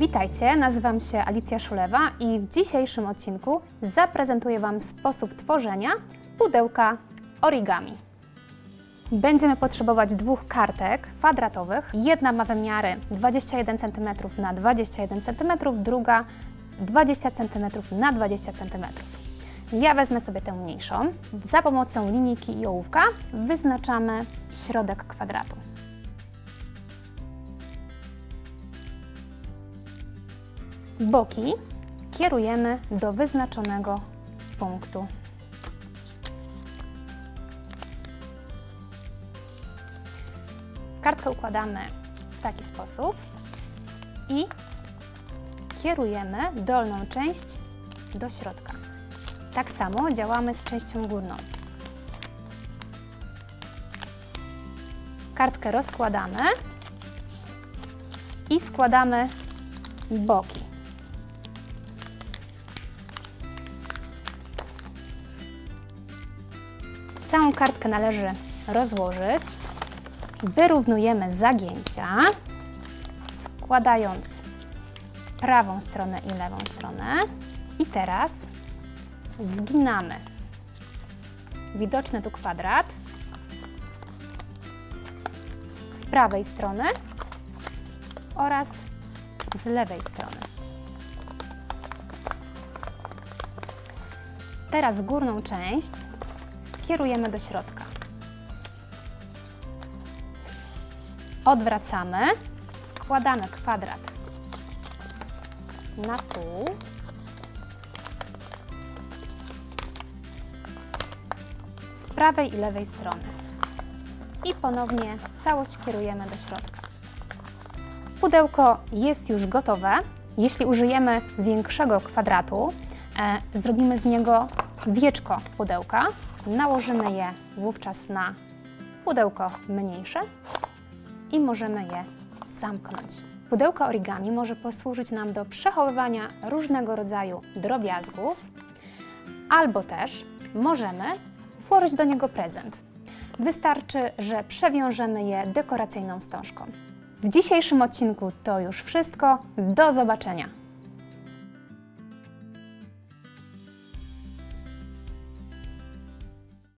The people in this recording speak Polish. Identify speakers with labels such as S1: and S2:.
S1: Witajcie, nazywam się Alicja Szulewa i w dzisiejszym odcinku zaprezentuję Wam sposób tworzenia pudełka origami. Będziemy potrzebować dwóch kartek kwadratowych. Jedna ma wymiary 21 cm na 21 cm, druga 20 cm na 20 cm. Ja wezmę sobie tę mniejszą. Za pomocą linijki i ołówka wyznaczamy środek kwadratu. Boki kierujemy do wyznaczonego punktu. Kartkę układamy w taki sposób i kierujemy dolną część do środka. Tak samo działamy z częścią górną. Kartkę rozkładamy i składamy boki. Całą kartkę należy rozłożyć. Wyrównujemy zagięcia, składając prawą stronę i lewą stronę. I teraz zginamy widoczny tu kwadrat z prawej strony oraz z lewej strony. Teraz górną część kierujemy do środka. Odwracamy, składamy kwadrat na pół. Z prawej i lewej strony. I ponownie całość kierujemy do środka. Pudełko jest już gotowe. Jeśli użyjemy większego kwadratu, e, zrobimy z niego wieczko pudełka. Nałożymy je wówczas na pudełko mniejsze i możemy je zamknąć. Pudełko origami może posłużyć nam do przechowywania różnego rodzaju drobiazgów, albo też możemy włożyć do niego prezent. Wystarczy, że przewiążemy je dekoracyjną wstążką. W dzisiejszym odcinku to już wszystko. Do zobaczenia!